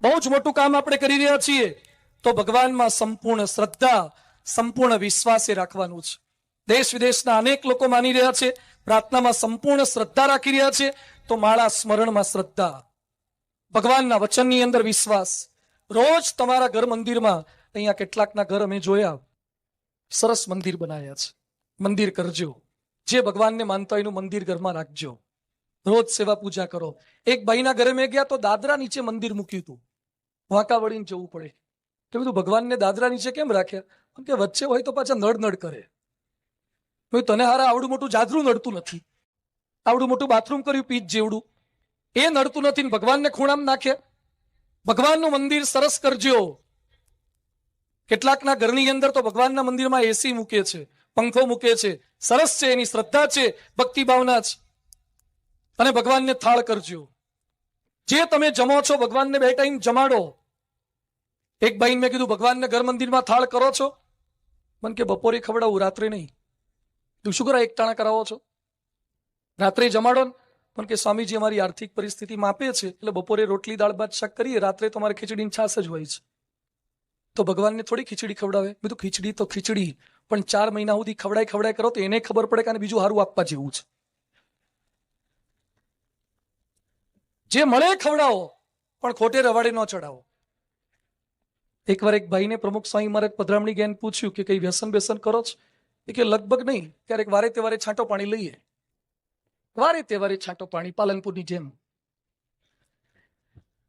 બહુ જ મોટું કામ આપણે કરી રહ્યા છીએ. તો ભગવાનમાં સંપૂર્ણ શ્રદ્ધા, સંપૂર્ણ વિશ્વાસ રાખવાનું છે. દેશ વિદેશના અનેક લોકો માની રહ્યા છે, પ્રાર્થનામાં સંપૂર્ણ શ્રદ્ધા રાખી રહ્યા છે, તો માળા સ્મરણમાં શ્રદ્ધા. ભગવાનના વચનની અંદર વિશ્વાસ. રોજ તમારા ઘર મંદિરમાં, અહીંયા કેટલાકના ઘર અમે જોયા. સરસ મંદિર બનાવ્યા છે. મંદિર કરજો. જે ભગવાનને માનતા એનું મંદિર ઘરમાં રાખજો. રોજ સેવા પૂજા કરો. એક ભાઈના ઘરે મેં ગયા તો દાદરા નીચે મંદિર મૂક્યું હતું. વાંકા વળીને જવું પડે. કે બધું ભગવાનને દાદરા નીચે કેમ રાખ્યા કે વચ્ચે હોય તો પાછા નડ નડ કરે. તને હારા આવડું મોટું જાદરું નડતું નથી. આવડું મોટું બાથરૂમ કર્યું પીચ જેવડું. એ નડતું નથી ભગવાનને ખૂણામાં નાખે. ભગવાનનું મંદિર સરસ કરજો. કેટલાકના ઘરની અંદર તો ભગવાનના મંદિરમાં એસી મૂકે છે, પંખો મૂકે છે. સરસ છે, એની શ્રદ્ધા છે ભક્તિ ભાવના છે. અને ભગવાનને થાળ કરજો. જે તમે જમો છો, ભગવાનને બે ટાઈમ જમાડો. એક ભાઈને મેં કીધું, ભગવાનને ઘર મંદિરમાં થાળ કરો છો? મને કે, બપોરે ખવડાવું, રાત્રે નહીં. તું શું કરા એકટાણા કરાવો છો? રાત્રે જમાડો ને. પણ કે, સ્વામીજી, અમારી આર્થિક પરિસ્થિતિ માપે છે. એટલે બપોરે રોટલી, દાળ, ભાત, શાક કરીએ, રાત્રે તમારે ખીચડીની છાસ જ હોય છે. તો ભગવાનને થોડી ખીચડી ખવડાવે. બધું ખીચડી તો ખીચડી. પણ ચાર મહિના સુધી ખવડાય ખવડાય કરો તો એને ખબર પડે કે બીજું સારું આપવા જેવું છે. જે મળે ખવડાવો, પણ ખોટે રવાડે ન ચડાવો એકવાર એક ભાઈને પ્રમુખ સ્વામી મહારાજ પધરામણી જ્ઞાન પૂછ્યું કે કઈ વ્યસન બેસન કરો છો? એ કે લગભગ નહીં, ક્યારેક વારે તે વારે છાંટો પાણી લઈએ. વારે તે વારે છાંટો પાણી પાલનપુરની જેમ.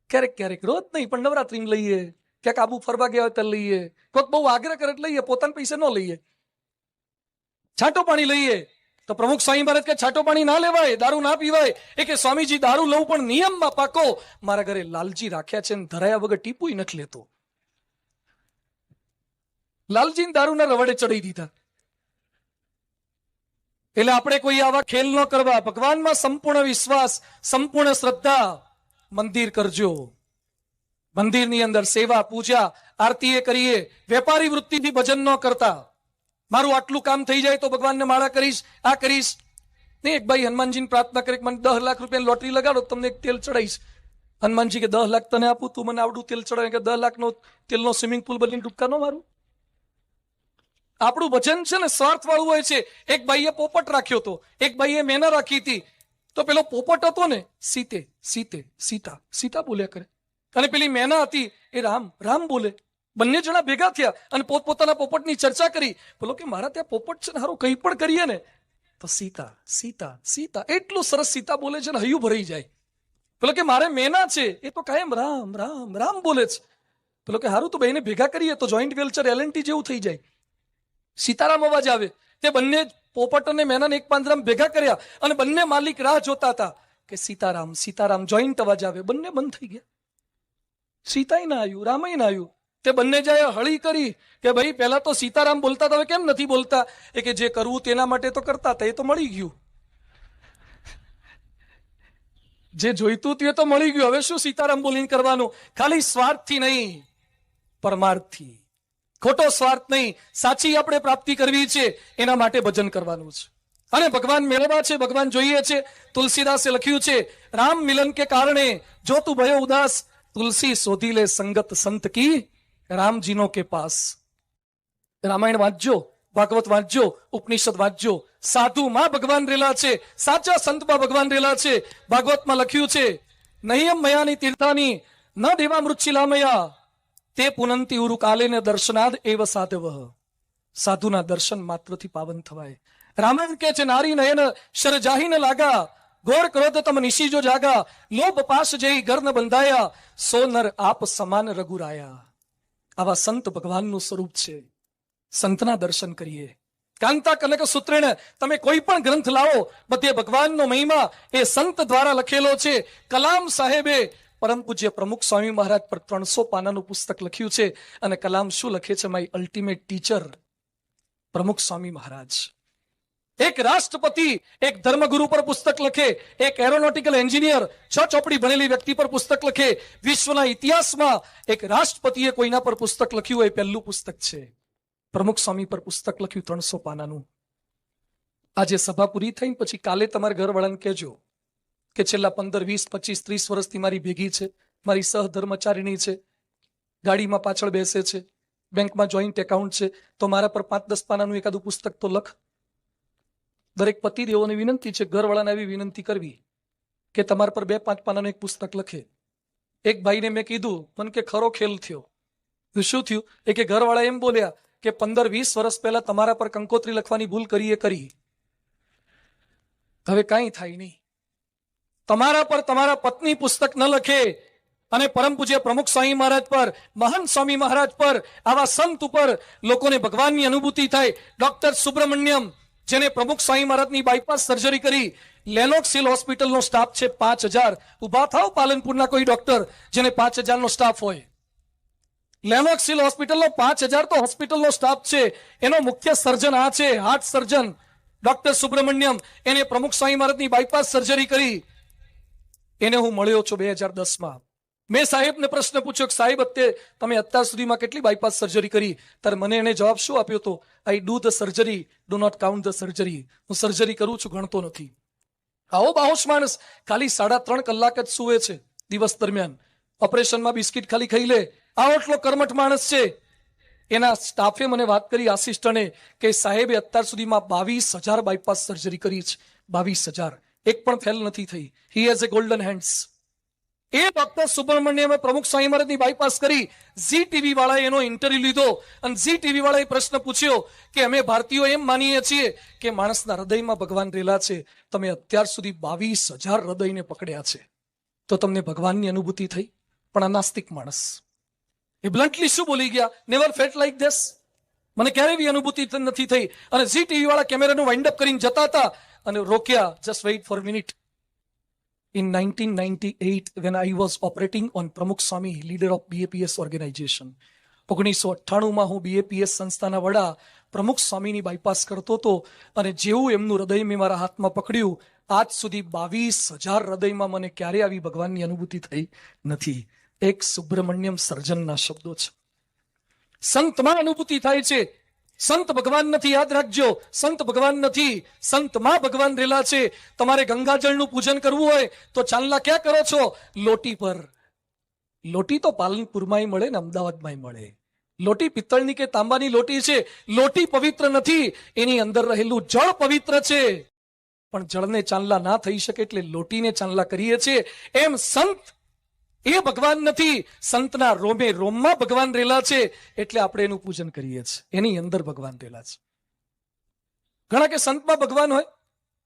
ક્યારેક ક્યારેક રોજ નહીં, પણ નવરાત્રી લઈએ. ક્યાંક આબુ ફરવા ગયા હોય ત્યારે લઈએ. કોઈક બહુ આગ્રહ કરે લઈએ, પોતાના પૈસે ન લઈએ. છાંટો પાણી લઈએ. તો પ્રમુખ સ્વામી મહારાજ કે છાટો પાણી ના લેવાય, દારૂ ના પીવાય. એ કે સ્વામીજી, દારૂ લઉં પણ નિયમમાં પાકો. મારા ઘરે લાલજી રાખ્યા છે ધરાયા વગર ટીપુય નથી લેતો. લાલજીને દારૂના રવડે ચડી દીધા. એટલે આપણે કોઈ આવા ખેલ ન કરવા. ભગવાનમાં સંપૂર્ણ વિશ્વાસ, સંપૂર્ણ શ્રદ્ધા. મંદિર કરજો. મંદિરની અંદર સેવા, પૂજા આરતી એ કરીએ. વેપારી વૃત્તિથી ભજન ન કરતા. મારું આટલું કામ થઈ જાય તો ભગવાનને માળા કરીશ, આ કરીશ. નહીં એક ભાઈ હનુમાનજીને પ્રાર્થના કરી મને દસ લાખ રૂપિયાની લોટરી લગાડો તમને એક તેલ ચડાવીશ. હનુમાનજી કે દસ લાખ તને આપું, તું મને આવડું તેલ ચડાવે કે દસ લાખનો તેલનો સ્વિમિંગ પુલ બનીને ડૂબકા ન મારું? આપણું વચન છે ને સ્વાર્થ વાળું હોય છે. એક ભાઈએ પોપટ રાખ્યો હતો એક ભાઈએ મેના રાખી હતી. તો પેલો પોપટ હતો ને, સીતે સીતે, સીતા સીતા બોલ્યા કરે. અને પેલી મેના હતી, એ રામ રામ બોલે. બંને જણા ભેગા થયા અને પોતપોતાના પોપટની ચર્ચા કરી. બોલો કે મારા ત્યાં પોપટ છે ને હારું કંઈ પણ કરીએ ને, તો સીતા સીતા સીતા, એટલું સરસ સીતા બોલે છે ને હૈયું ભરાઈ જાય. પેલો કે મારે મેના છે, એ તો કાયમ રામ રામ રામ બોલે છે. પેલો કે હારું તો બેને ભેગા કરીએ તો જોઈન્ટ વેલ્ચર એલએનટી જેવું થઈ જાય. સીતારામ અવાજ આવે, તે બંને પોપટ અને મેનાને એક પાંદરામ ભેગા કર્યા અને બંને માલિક રાહ જોતા હતા કે સીતારામ સીતારામ, જોઈન્ટ અવાજ આવે, બંને બંધ થઈ ગયા. સીતાય ના આવ્યું, રામય ના આવ્યું. તે બંને જાય હળી કરી કે ભાઈ, પહેલા તો સીતારામ બોલતા હવે કેમ નથી બોલતા? એ કે જે કરવું તેના માટે તો કરતા એ તો મળી ગયું. જે જોઈતું તે તો મળી ગયું. હવે શું સીતારામ બોલીને કરવાનું? ખાલી સ્વાર્થથી નહીં, પરમાર્થથી. ખોટો સ્વાર્થ નહીં, સાચી આપણે પ્રાપ્તિ કરવી છે, એના માટે ભજન કરવાનું છે. અને ભગવાન મેળવા છે, ભગવાન જોઈએ છે. તુલસીદાસે લખ્યું છે, રામ મિલન કે કારણે, જો તું ભયો ઉદાસ, તુલસી શોધી લે સંગત સંત કી રામજીનો કે પાસ. રામાયણ વાંચજો, ભાગવત વાંચજો, ઉપનિષદ વાંચજો. સાધુમાં ભગવાન રેલા છે, સાચા સંતમાં ભગવાન રેલા છે. ભાગવતમાં લખ્યું છે નહીં મયાની તીર્થાની ન દેવા મૃચ્છિલામયા. તે પુનંતી ઉરુ કાલે ને દર્શનાદ એવ સાધવ. સાધુના દર્શન માત્રથી પાવન થવાય. રામાયણ કે છે, નારી નયન શર જાહીન લાગા. ઘોર ક્રોધ તમ નિશી જો જાગા. લોભ પાસ જઈ ગર્ન બંધાયા. સો નર આપ સમાન રઘુરાયા. આવા સંત ભગવાનનું સ્વરૂપ છે. સંતના દર્શન કરીએ. કાંતા કનક સૂત્રેણ, તમે કોઈ પણ ગ્રંથ લાવો, બધે ભગવાનનો મહિમા એ સંત દ્વારા લખેલો છે. કલામ સાહેબે પરમ પૂજ્ય પ્રમુખ સ્વામી મહારાજ પર ત્રણસો પાનાનું પુસ્તક લખ્યું છે. અને કલામ શું લખે છે, માય અલ્ટિમેટ ટીચર? પ્રમુખ સ્વામી મહારાજ. એક રાષ્ટ્રપતિ, એક ધર્મગુરુ પર પુસ્તક લખે, એક એરોનોટિકલ એન્જિનિયર છ ચોપડી ભણેલી વ્યક્તિ પર પુસ્તક લખે. વિશ્વના ઇતિહાસમાં એક રાષ્ટ્રપતિએ કોઈના પર પુસ્તક લખ્યું એ પહેલું પુસ્તક છે. પ્રમુખ સ્વામી પર પુસ્તક લખ્યું ત્રણસો પાનાનું. આજે સભા પૂરી થઈ પછી કાલે તમારા ઘરવાળાને કહેજો કે છેલ્લા પંદર, વીસ, પચીસ, ત્રીસ વર્ષથી મારી ભેગી છે, મારી સહધર્મચારીણી છે, ગાડીમાં પાછળ બેસે છે, બેંકમાં જોઈન્ટ એકાઉન્ટ છે, તો મારા પર પાંચ, દસ પાનાનું એકાદું પુસ્તક તો લખ. દરેક પતિદેવોને વિનંતી છે, ઘરવાળાને આવી વિનંતી કરવી કે તમારા પર બે પાંચ પાનાનું એક પુસ્તક લખે. એક ભાઈને મેં કીધું, મને કે ખરો ખેલ થયો. શું થયું? એ કે ઘરવાળા એમ બોલ્યા કે પંદર વીસ વર્ષ પહેલા તમારા પર કંકોત્રી લખવાની ભૂલ કરી એ કરી. હવે કાંઈ થાય નહીં. તમારા પર તમારા પત્ની પુસ્તક ન લખે અને પરમ પૂજ્ય પ્રમુખ સ્વામી મહારાજ પર, મહાન સ્વામી મહારાજ પર, આવા સંત ઉપર લોકોને ભગવાનની અનુભૂતિ થાય. ડોક્ટર સુબ્રમણ્યમ જેને પ્રમુખ સ્વામી મહારાજની બાયપાસ સર્જરી કરી લેનોક્સિલ હોસ્પિટલનો સ્ટાફ છે પાંચ હજાર. ઊભા થાવ પાલનપુરના કોઈ ડોક્ટર જેને પાંચ હજારનો સ્ટાફ હોય. લેનોક્સિલ હોસ્પિટલનો પાંચ હજાર તો હોસ્પિટલનો સ્ટાફ છે. એનો મુખ્ય સર્જન આ છે હાર્ટ સર્જન ડોક્ટર સુબ્રમણ્યમ. એને પ્રમુખ સ્વામી મહારાજની બાયપાસ સર્જરી કરી. એને હું મળ્યો છું બે હજાર દસમાં. મેં સાહેબને પ્રશ્ન પૂછ્યો કે, સાહેબ, અત્યારે તમે અત્યાર સુધીમાં કેટલી બાયપાસ સર્જરી કરી? ત્યારે મને એને જવાબ શું આપ્યો હતો I do the surgery do not count the surgery હું સર્જરી કરું છું, ગણતો નથી. આવો બાહોશ માણસ, ખાલી સાડા ત્રણ કલાક જ સુવે છે દિવસ દરમિયાન. ઓપરેશનમાં બિસ્કિટ ખાલી ખાઈ લે. આવો એટલો કર્મઠ માણસ છે. એના સ્ટાફે મને વાત કરી આસિસ્ટન્ટે કે, સાહેબે અત્યાર સુધીમાં બાવીસ હજાર બાયપાસ સર્જરી કરી છે. બાવીસ હજાર. એક પણ ફેલ નથી થઈ. He has a golden hands a doctor સુબ્રમણ્યમે Pramukh Swami મહારાજની બાયપાસ કરી ઝી ટીવી વાળાએ એનો ઇન્ટરવ્યુ લીધો. અને ઝી ટીવી વાળાએ પ્રશ્ન પૂછ્યો કે અમે ભારતીયો એમ માનીએ છીએ કે માણસના હૃદયમાં ભગવાન રેલા છે. તમે અત્યાર સુધી બાવીસ હજાર હૃદયને પકડ્યા છે. તો તમને ભગવાનની અનુભૂતિ થઈ? પણ આ નાસ્તિક માણસ. એ બ્લન્ટલી શું બોલી ગયા? નેવર ફેટ લાઈક ધીસ મને ક્યારે બી અનુભૂતિ નથી થઈ? અને ઝી ટીવી વાળા કેમેરાનું વાઇન્ડ અપ કરીને જતા હતા અને રોક્યા. Just wait for minute in 1998 when I was operating on Pramukh Swami, leader of BAPS organization. ઓગણીસો અઠ્ઠાણુંમાં હું બીએપીએસ સંસ્થાના વડા પ્રમુખ સ્વામીની બાયપાસ કરતો હતો અને જેવું એમનું હૃદય મેં મારા હાથમાં પકડ્યું આજ સુધી બાવીસ હજાર હૃદયમાં મને ક્યારે આવી ભગવાનની અનુભૂતિ થઈ નથી. એક સુબ્રમણ્યમ સર્જનના શબ્દો છે. સંતમાં અનુભૂતિ થાય છે. સંત ભગવાન નથી, યાદ રાખજો. સંત ભગવાન નથી. સંતમાં ભગવાન રેલા છે. તમારે ગંગાજળનું પૂજન કરવું હોય તો ચાંદલા ક્યાં કરો છો? લોટી પર. લોટી તો પાલનપુરમાંય મળે ને અમદાવાદમાંય મળે. લોટી પિત્તળની કે તાંબાની લોટી છે? લોટી પવિત્ર નથી. એની અંદર રહેલું જળ પવિત્ર છે. પણ જળને ચાંદલા ના થઈ શકે એટલે લોટીને ચાંદલા કરીએ છીએ. એમ સંત એ ભગવાન નથી. સંતના રોમે રોમમાં ભગવાન રહેલા છે એટલે આપણે એનું પૂજન કરીએ છીએ. એની અંદર ભગવાન રેલા છે. ઘણા કે સંતમાં ભગવાન હોય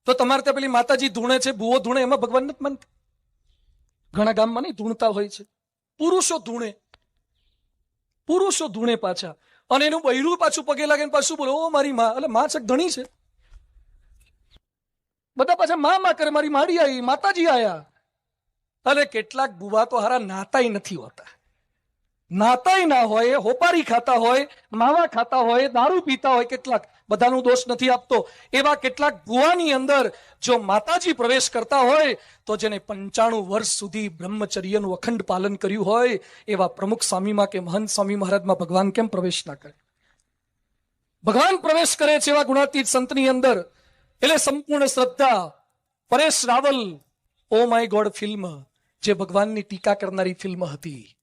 તો તમારે ત્યાં પેલી માતાજી ધૂણે છે, ભૂવો ધૂણે, એમાં ભગવાન નથી માનતા. ઘણા ગામમાં નહીં, ધૂણતા હોય છે. પુરુષો ધૂણે. પુરુષો ધૂણે પાછા. અને એનું બૈરું પાછું પગે લાગે પાછું બોલો, ઓ મારી માં. એટલે માં છે કે ધણી છે. બધા પાછા માં માં કરે, મારી માડી આવી માતાજી આયા. અરે કેટલાક બુવા તો હારા નાતાય નથી હોતા. નાતાય ના હોય, હોપારી ખાતા હોય, માવા ખાતા હોય, દારૂ પીતા હોય કેટલાક. બધાનો દોષ નથી આપતો. એવા કેટલાક ભુવાની અંદર જો માતાજી પ્રવેશ કરતા હોય, તો જેને પંચાણું વર્ષ સુધી બ્રહ્મચર્યનું અખંડ પાલન કર્યું હોય, એવા પ્રમુખ સ્વામીમાં કે મહંત સ્વામી મહારાજમાં ભગવાન કેમ પ્રવેશ ના કરે? ભગવાન પ્રવેશ કરે છે એવા ગુણાતીત સંતની અંદર. એટલે સંપૂર્ણ શ્રદ્ધા. Paresh Rawal, oh my god film. જે ભગવાનની ટીકા કરનારી ફિલ્મ હતી.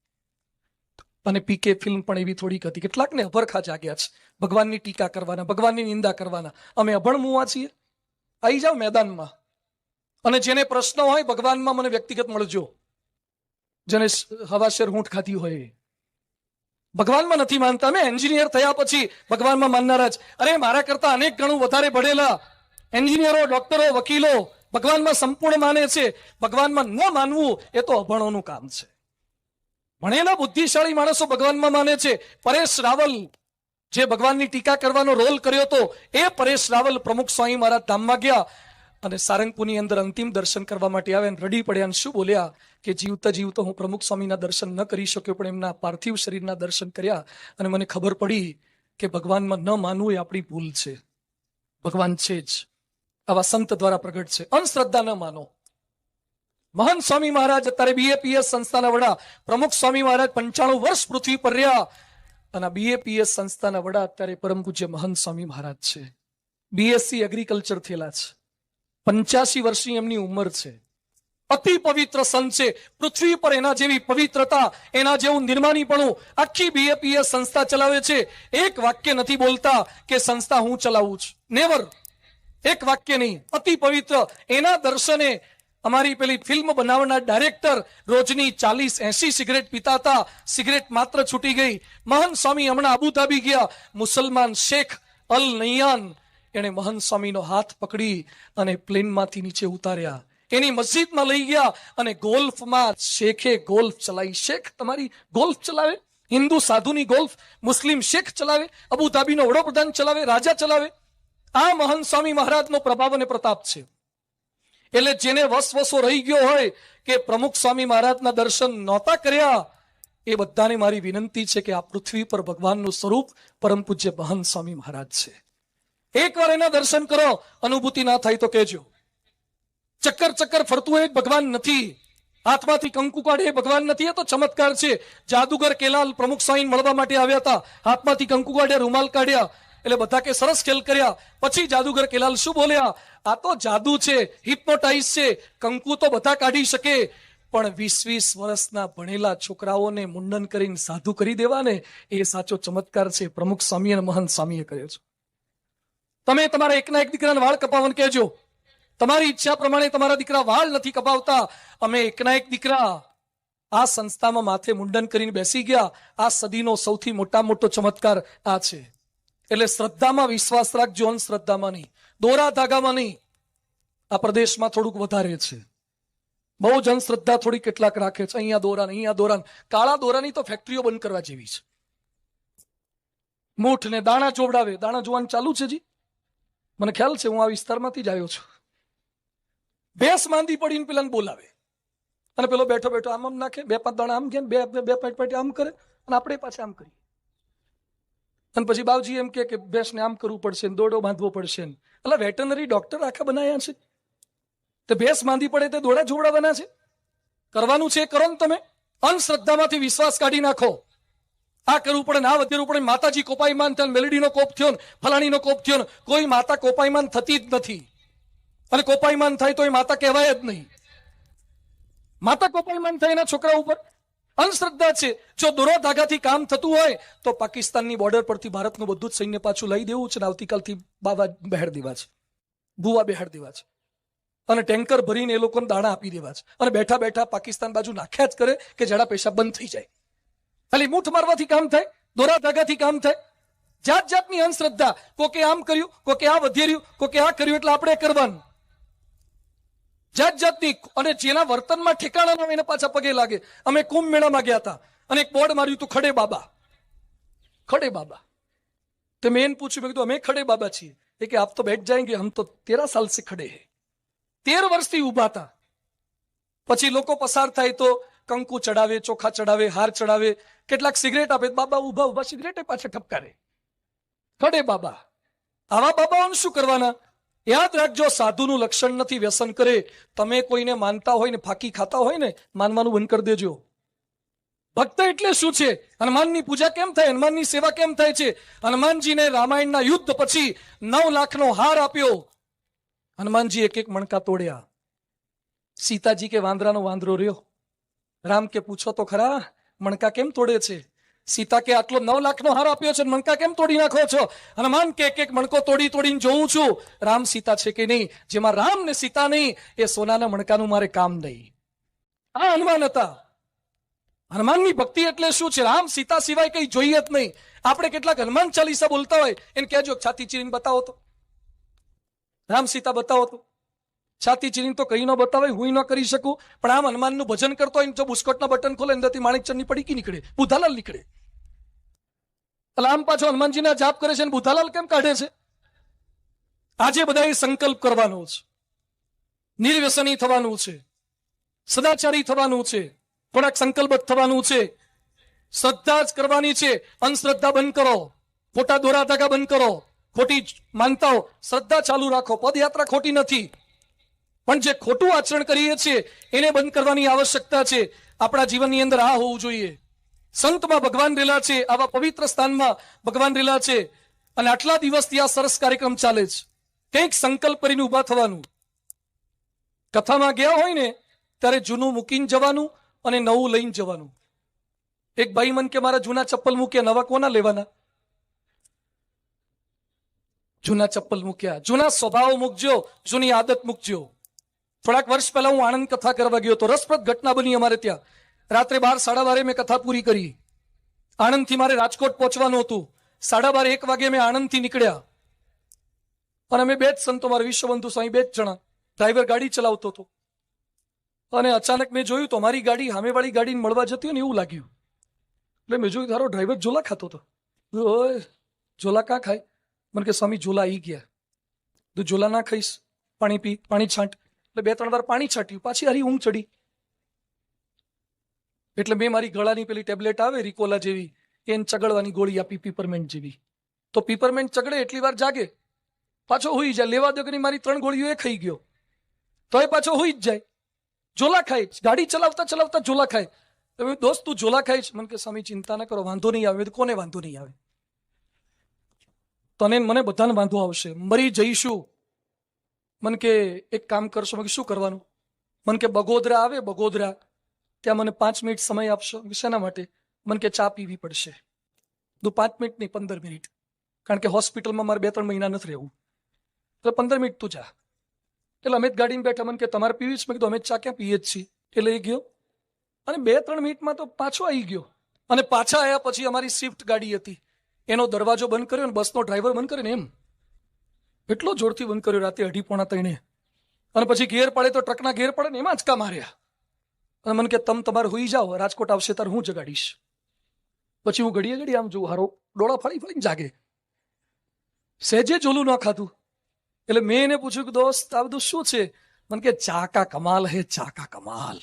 અને પીકે ફિલ્મ પણ એવી થોડીક હતી. કેટલાકને અભરખા જાગ્યા છે. ભગવાનની ટીકા કરવાના, ભગવાનની નિંદા કરવાના. અમે અભણ મુવા છીએ. આવી જાઓ મેદાનમાં. અને જેને પ્રશ્ન હોય ભગવાનમાં મને વ્યક્તિગત મળજો. જેને હવાશેર હૂંઠ ખાધી હોય. ભગવાનમાં નથી માનતા. અમે એન્જિનિયર થયા પછી ભગવાનમાં માનનારા જ. અરે મારા કરતા અનેક ગણું વધારે ભણેલા એન્જિનિયરો ડોક્ટરો વકીલો ભગવાનમાં સંપૂર્ણ માને છે, ભગવાનમાં ન માનવું એ તો અભણોનું કામ છે. ભણેલા બુદ્ધિશાળી માણસો ભગવાનમાં માને છે, પરેશ રાવલ જે ભગવાનની ટીકા કરવાનો રોલ કર્યો હતો, એ પરેશ રાવલ પ્રમુખ સ્વામી મહારાજ ધામમાં ગયા અને સારંગપુરની અંદર અંતિમ દર્શન કરવા માટે આવ્યા અને રડી પડ્યા અને શું બોલ્યા કે જીવતા જીવતો હું પ્રમુખ સ્વામીના દર્શન ન કરી શક્યો, પણ એમના પાર્થિવ શરીરના દર્શન કર્યા અને મને ખબર પડી કે ભગવાનમાં ન માનવું એ આપણી ભૂલ છે. ભગવાન છે જ. આવા સંત દ્વારા પ્રગટ છે. અંધશ્રદ્ધા ન માનો. મહાન સ્વામી મહારાજ અત્યારે બીએપીએસ સંસ્થાના વડા, પ્રમુખ સ્વામી મહારાજ પંચાણું વર્ષ પૃથ્વી પર રહ્યા. અને બીએપીએસ સંસ્થાના વડા અત્યારે પરમ પૂજ્ય મહંત સ્વામી મહારાજ છે. બીએસસી એગ્રીકલ્ચર થયેલા છે. પંચ્યાસી વર્ષની એમની ઉંમર છે. અતિ પવિત્ર સંત છે. પૃથ્વી પર એના જેવી પવિત્રતા, એના જેવું નિર્માણીપણું આખી બીએપીએસ સંસ્થા ચલાવે છે. એક વાક્ય નથી બોલતા કે સંસ્થા હું ચલાવું છું. નેવર એક વાક્ય નહીં, અતિ પવિત્ર. એના દર્શને અમારી પેલી ફિલ્મ બનાવનાર ડાયરેક્ટર રોજની ચાલીસ એસી સિગરેટ પીતા હતા. સિગરેટ માત્ર છૂટી ગઈ. મહંત સ્વામી હમણાં અબુધાબી ગયા. મુસલમાન શેખ અલ નૈયાન એણે મહંત સ્વામીનો હાથ પકડી અને પ્લેનમાંથી નીચે ઉતાર્યા. એની મસ્જિદમાં લઈ ગયા અને ગોલ્ફમાં શેખે ગોલ્ફ ચલાવી. શેખ, તમારી ગોલ્ફ ચલાવે? હિન્દુ સાધુની ગોલ્ફ, મુસ્લિમ શેખ ચલાવે? અબુધાબીનો વડોપ્રધાન ચલાવે? રાજા ચલાવે? આ મહંત સ્વામી મહારાજનો પ્રભાવ અને પ્રતાપ છે. એટલે જેને વસવસો રહી ગયો હોય કે પ્રમુખ સ્વામી મહારાજના દર્શન નહોતા કર્યા, એ બધાને મારી વિનંતી છે કે આ પૃથ્વી પર ભગવાનનું સ્વરૂપ પરમ પૂજ્ય મહંત સ્વામી મહારાજ છે. એકવાર એના દર્શન કરો, અનુભૂતિ ના થાય તો કહેજો. ચક્કર ચક્કર ફરતું એ ભગવાન નથી. હાથમાંથી કંકુ કાઢે એ ભગવાન નથી, એ તો ચમત્કાર છે. જાદુગર કેલાલ પ્રમુખ સ્વામી મળવા માટે આવ્યા હતા. હાથમાંથી કંકુ કાઢ્યા, રૂમાલ કાઢ્યા એટલે બધા કે સરસ ખેલ કર્યા. પછી જાદુગર કેલાલ શું બોલ્યા? આ તો જાદુ છે હિપ્નોટાઇઝ છે, કંકુ તો બધા કાઢી શકે. પણ વીસ વીસ વર્ષના ભણેલા છોકરાઓને મુંડન કરીને સાધુ કરી દેવાને, એ સાચો ચમત્કાર છે. પ્રમુખ સ્વામી અને મહંત સ્વામીએ કર્યો છે. તમે તમારા એકના એક દીકરાને વાળ કપાવવાનું કહેજો. તમારી ઈચ્છા પ્રમાણે તમારા દીકરા વાળ નથી કપાવતા. અમે એકના એક દીકરા. આ સંસ્થામાં માથે મુંડન કરીને બેસી ગયા. આ સદીનો સૌથી મોટા મોટો ચમત્કાર આ છે. એટલે શ્રદ્ધામાં વિશ્વાસ રાખજો અંધશ્રદ્ધામાં નહીં. દોરા ધાગામાં નહીં. આ પ્રદેશમાં થોડુંક વધારે છે. બહુ જ અંધશ્રદ્ધા થોડી કેટલાક રાખે છે. અહીંયા દોરાન અહીંયા દોરાન કાળા દોરાની તો ફેક્ટરીઓ બંધ કરવા જેવી છે. મૂઠ ને દાણા ચોવડાવે. દાણા જોવાનું ચાલુ છે જી? મને ખ્યાલ છે, હું આ વિસ્તારમાંથી જ આવ્યો છું. ભેંસ માંદી પડીને પેલાને બોલાવે. અને પેલો બેઠો બેઠો આમ આમ નાખે. બે પાંચ દાણા આમ કે બે બે પાંચ પાંચ આમ કરે અને આપણે પાછા આમ કરીએ. અને પછી બાવજી એમ કે ભેંસને આમ કરવું પડશે ને દોડો બાંધવો પડશે ને. એટલે વેટનરી ડોક્ટર આખા બનાવ્યા છે. તે ભેંસ માંદી પડે તે દોડા જોવડાવવાના છે. કરવાનું છે કરો ને તમે. અંધશ્રદ્ધામાંથી વિશ્વાસ કાઢી નાખો. આ કરવું પડે ને, આ વધેરું પડે માતાજી કોપાયમાન થયો મેલડીનો કોપ થયો ને, ફલાણીનો કોપ થયો ને. કોઈ માતા કોપાયમાન થતી જ નથી. અને કોપાયમાન થાય તો એ માતા કહેવાય જ નહીં. માતા કોપાયમાન થાય એના છોકરા ઉપર અંધશ્રદ્ધા છે. જો દોરા ધાગાથી કામ થતું હોય, તો પાકિસ્તાનની બોર્ડર પરથી ભારતનું બધું જ સૈન્ય પાછું લઈ દેવું છે ને આવતીકાલથી બાવા બહેડ દેવા છે. ભૂવા બહેર દેવા છે. અને ટેન્કર ભરીને એ લોકોને દાણા આપી દેવા છે. અને બેઠા બેઠા પાકિસ્તાન બાજુ નાખ્યા જ કરે કે જડા પૈસા બંધ થઈ જાય. ખાલી મૂઠ મારવાથી કામ થાય દોરા ધાગાથી કામ થાય. જાત જાતની અંધશ્રદ્ધા. કોકે આમ કર્યું, કોકે આ વધેર્યું, કોકે આ કર્યું એટલે આપણે કરવાનું. જાત જાતની અને જેના વર્તનમાં ઠેકાણા એના પાછા પગે લાગે. અમે કુંભ મેળામાં ગયા હતા. અને એક બોર્ડ માર્યું હતું, ખડે બાબા. ખડે બાબા. તો મેં એને પૂછ્યું, મેં કીધું, અમે ખડે બાબા છીએ. એ કે, આપ તો બેઠ જાયગે, હમ તો તેરા સાલ સે ખડે હે. તેર વર્ષથી ઊભા હતા. પછી લોકો પસાર થાય તો કંકુ ચડાવે, ચોખા ચડાવે, હાર ચડાવે, કેટલાક સિગરેટ આપે. બાબા ઊભા ઊભા સિગરેટ પાછા ઠપકારે. ખડે બાબા. આવા બાબાઓને શું કરવાના? યાદ રાખજો, સાધુનું લક્ષણ નથી, વ્યસન કરે. તમે કોઈને માનતા હોય ને ફાકી ખાતા હોય ને, માનવાનું બંધ કરી દેજો. ભક્ત એટલે શું છે? હનુમાનની પૂજા કેમ થાય? હનુમાનની સેવા કેમ થાય છે? હનુમાનજીને રામાયણના યુદ્ધ પછી નવ લાખનો હાર આપ્યો. હનુમાનજી એક એક મણકા તોડ્યા. સીતાજી કે વાંદરાનો વાંદરો રહ્યો? રામ કે, પૂછો તો ખરા, મણકા કેમ તોડે છે? સીતા કે આટલો નવ લાખનો હાર આપ્યો છે. મણકા કેમ તોડી નાખો છો? હનુમાન કે એક એક મણકો તોડી તોડીને જોઉં છું. રામ સીતા છે કે નહીં? જેમાં રામ ને સીતા નહીં, એ સોનાના મણકાનું મારે કામ નહીં. આ હનુમાન હતા. હનુમાનની ભક્તિ એટલે શું છે? રામ સીતા સિવાય કઈ જોઈએ જ નહીં. આપણે કેટલાક હનુમાન ચાલીસા બોલતા હોય, એને કહેજો છાતી ચીરીને બતાવો તો. રામ સીતા બતાવો તો. છાતી ચીરીને તો કઈ ન બતાવે હું ન કરી શકું. પણ આમ હનુમાનનું ભજન કરતો હોય જો બુસ્કોટના બટન ખોલે અંદરથી માણેકચંદની પડીકી નીકળે બુધાલાલ નીકળે. એટલે આમ પાછો હનુમાનજીના જાપ કરે છે અને બુધાલાલ કેમ કાઢે છે? આજે બધાએ સંકલ્પ કરવાનો છે. નિર્વ્યસની થવાનું છે. સદાચારી થવાનું છે. થોડાક સંકલ્પ થવાનું છે. શ્રદ્ધા જ કરવાની છે. અંધશ્રદ્ધા બંધ કરો. ખોટા દોરા ધાગા બંધ કરો. ખોટી માનતાઓ શ્રદ્ધા ચાલુ રાખો. પદયાત્રા ખોટી નથી. પણ જે ખોટું આચરણ કરીએ છીએ, એને બંધ કરવાની આવશ્યકતા છે. આપણા જીવનની અંદર આ હોવું જોઈએ. સંતમાં ભગવાન રેલા છે, આવા પવિત્ર સ્થાનમાં ભગવાન રેલા છે. અને આટલા દિવસથી આ સરસ કાર્યક્રમ ચાલે છે. કંઈક સંકલ્પ કરીને ઊભા થવાનું. કથામાં ગયા હોય ને, ત્યારે જૂનું મૂકીને જવાનું અને નવું લઈને જવાનું. એક ભાઈ મન કે મારા જૂના ચપ્પલ મૂક્યા, નવા કોના લેવાના? જૂના ચપ્પલ મૂક્યા. જૂના સ્વભાવ મૂકજો, જૂની આદત મૂકજો. થોડાક વર્ષ પહેલા હું આણંદ કથા કરવા ગયો તો રસપ્રદ ઘટના બની અમારે ત્યાં. રાત્રે બાર, સાડા બારે મેં કથા પૂરી કરી. આણંદથી મારે રાજકોટ પહોંચવાનું હતું. સાડા બાર એક વાગે મેં આણંદથી નીકળ્યા. અને અમે બે જ સંતો, મારા વિશ્વબંધુ સ્વામી, બે જ જણા, ડ્રાઈવર ગાડી ચલાવતો હતો. અને અચાનક મેં જોયું તો મારી ગાડી, સામેવાળી ગાડીને મળવા જતી હોય ને એવું લાગ્યું. એટલે મેં જોયું, તારો ડ્રાઈવર ઝોલા ખાતો હતો. ઓય, ઝોલા કાં ખાય? મને કે, સ્વામી, ઝોલા આવી ગયા. તું ઝોલા ના ખાઈશ. પાણી પી, પાણી છાંટ. એટલે બે, ત્રણ વાર પાણી છાટ્યું. પાછી હારી ઊંઘ ચડી. એટલે મેં મારી ગળાની પેલી ટેબ્લેટ આવે, રિકોલા જેવી, એને ચગડવાની ગોળી આપી પીપરમેન્ટ જેવી. તો પીપરમેન્ટ ચગડે એટલી વાર જાગે. પાછો હોઈ જાય. લેવા દો કે મારી ત્રણ ગોળીઓ એ ખાઈ ગયો. તો એ પાછો હોઈ જ જાય. ઝોલા ખાય. ગાડી ચલાવતા ચલાવતા ઝોલા ખાય. તમે દોસ્ત, તું ઝોલા છે. મને કે સ્વામી ચિંતા ના કરો, વાંધો નહીં આવે. કોને વાંધો નહીં આવે? તને, મને બધાને વાંધો આવશે. મરી જઈશું. મને કે એક કામ કરશો? મેં શું કરવાનું? મને કે બગોદરા આવે, બગોદરા. ત્યાં મને પાંચ મિનિટ સમય આપશો. શેના માટે? મને કે ચા પીવી પડશે. તો પાંચ મિનિટ નહીં, પંદર મિનિટ. કારણ કે હોસ્પિટલમાં મારે બે ત્રણ મહિના નથી રહેવું. એટલે પંદર મિનિટ તું જા. એટલે અમે જ ગાડીમાં બેઠા. મને કે તમારે પીવી છે? મેં કીધું, અમે જ ચા ક્યાં પીએ જ છીએ? એ લઈ ગયો. અને બે ત્રણ મિનિટમાં તો પાછો આવી ગયો. અને પાછા આવ્યા પછી અમારી સ્વિફ્ટ ગાડી હતી. એનો દરવાજો બંધ કર્યો અને બસનો ડ્રાઈવર બંધ કર્યો ને એમ. એટલો જોરથી બંધ કર્યો રાતે અઢી પોણા ત્રણે. અને પછી ઘેર પડે તો ટ્રકના ઘેર પડે ને એમાં જ કા માર્યા અને મને કે, તમ તમારે હોઈ જાઓ, રાજકોટ આવશે ત્યારે હું જગાડીશ. પછી હું ઘડીએ ઘડી આમ જોઉં, હારો ડોળા ફાડી ફાડીને જાગે. સહેજે જોલું ન ખાધું. એટલે મેં એને પૂછ્યું કે, દોસ્ત, આ બધું શું છે? મને કે, ચા કા કમાલ હે, ચા કા કમાલ.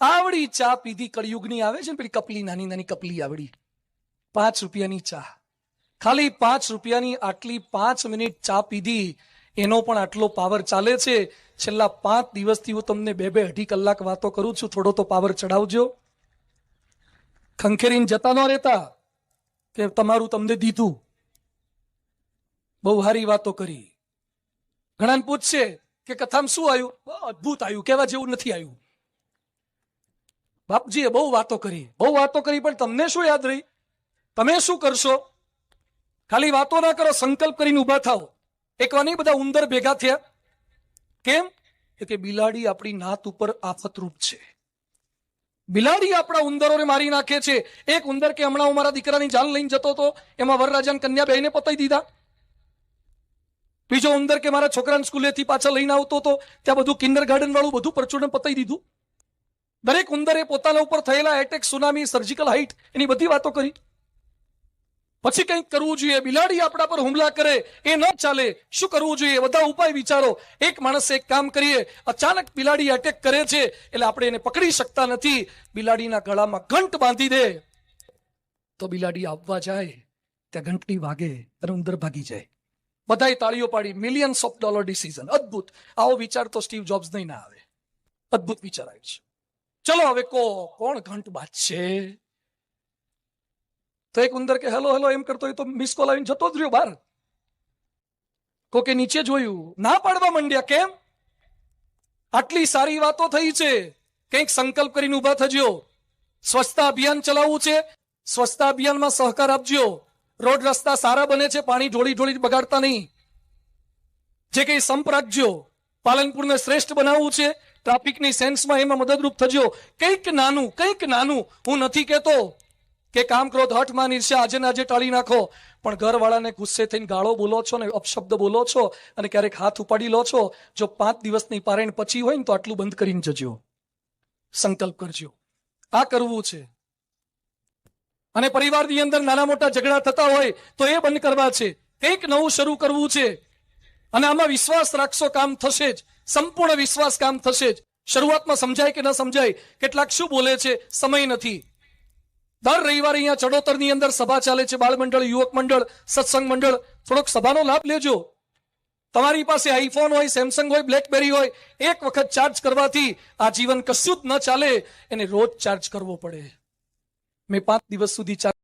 આવડી ચા પીધી કળિયુગની આવે છે ને પેલી કપલી, નાની નાની કપલી આવડી. પાંચ રૂપિયાની ચા. ખાલી પાંચ રૂપિયાની આટલી પાંચ મિનિટ ચા પીધી, એનો પણ આટલો પાવર ચાલે છે. છેલ્લા પાંચ દિવસથી હું તમને બે બે અઢી કલાક વાતો કરું છું. થોડો તો પાવર ચડાવજો. ખંખેરીને જતા ન રહેતા કે તમારું તમને દીધું. બહુ સારી વાતો કરી. ઘણાને પૂછશે કે કથામાં શું આવ્યું? બહુ અદ્ભુત આવ્યું. કેવા જેવું નથી આવ્યું. બાપજીએ બહુ વાતો કરી. બહુ વાતો કરી પણ તમને શું યાદ રહી? તમે શું કરશો? ખાલી વાતો ના કરો, સંકલ્પ કરીને ઊભા થાઓ. એકવાર નહીં, બધા ઉંદર ભેગા થયા. કેમ? કે બિલાડી આપણી નાત ઉપર આફતરૂપ છે. બિલાડી આપણા ઉંદરોને મારી નાખે છે. એક ઉંદર કે હમણાં હું મારા દીકરાની જાન લઈને જતો હતો, એમાં વરરાજાને કન્યા બેને પતાઈ દીધા. બીજો ઉંદર કે મારા છોકરાને સ્કૂલેથી પાછા લઈને આવતો હતો, ત્યાં બધું કિન્ડર ગાર્ડન વાળું બધું પરચુરણ પતાવી દીધું. દરેક ઉંદરે પોતાના ઉપર થયેલા એટેક સુનામી સર્જિકલ હાઇટ એની બધી વાતો કરી. પછી કંઈક કરવું જોઈએ, બિલાડી આપણા પર હુમલા કરે, એ ન ચાલે. શું કરવું જોઈએ? બધા ઉપાય વિચારો. એક માણસે એક કામ કરીએ, અચાનક બિલાડી અટેક કરે છે, એટલે આપણે એને પકડી શકતા નથી. બિલાડીના ગળામાં ઘંટ બાંધી દે. તો બિલાડી આવવા જાય, ત્યાં ઘંટડી વાગે, અને ઉંદર ભાગી જાય. બધાય તાળીઓ પાડી. મિલિયન્સ ઓફ ડોલર ડિસિઝન અદ્ભુત. આવો વિચાર તો સ્ટીવ જોબ્સ નહીં ના આવે. અદ્ભુત વિચાર આવ્યો છે. ચલો હવે કો કોણ ઘંટ બાજશે તો એક ઉંદર કે હેલો હેલો એમ કરતો હોય તો મિસ કોલ આવીને જતો જ રહ્યો બહાર. કોકે નીચે જોયું, ના પાડવા માંડ્યા, કેમ? આટલી સારી વાતો થઈ છે. કંઈક સંકલ્પ કરીને ઊભા થજો. સ્વચ્છતા અભિયાન ચલાવવું છે. સ્વચ્છતા અભિયાનમાં સહકાર આપજો. રોડ રસ્તા સારા બને છે, પાણી ઢોળી ઢોળી બગાડતા નહીં. જે કંઈ સંપ રાખજો. પાલનપુરને શ્રેષ્ઠ બનાવવું છે. ટ્રાફિકની સેન્સમાં એમાં મદદરૂપ થજો. કંઈક નાનું કંઈક નાનું હું નથી કહેતો. કે કામ ક્રોધ હઠમાં ઈર્ષ્યા આજે આજે ટાળી નાખો. પણ ઘરવાળાને ગુસ્સે થઈને ગાળો બોલો છો ને અપશબ્દ બોલો છો અને ક્યારેક હાથ ઉપાડી લો છો. જો પાંચ દિવસની પારાયણ પછી હોય ને તો આટલું બંધ કરીને જજો. સંકલ્પ કરજો. આ કરવું છે. અને પરિવારની અંદર નાના મોટા ઝઘડા થતા હોય તો એ બંધ કરવા છે. કંઈક નવું શરૂ કરવું છે. અને આમાં વિશ્વાસ રાખશો કામ થશે જ. સંપૂર્ણ વિશ્વાસ કામ થશે જ. શરૂઆતમાં સમજાય કે ન સમજાય? કેટલાક શું બોલે છે? સમય નથી. દર રવિવારે અહીંયા ચડોતરની અંદર સભા ચાલે છે બાળ મંડળ, યુવક મંડળ, સત્સંગ મંડળ. થોડોક સભાનો લાભ લેજો. તમારી પાસે આઈફોન હોય, સેમસંગ હોય, બ્લેકબેરી હોય, એક વખત ચાર્જ કરવાથી આ જીવન કશું જ ન ચાલે. એને રોજ ચાર્જ કરવો પડે. મેં પાંચ દિવસ સુધી ચાર્જ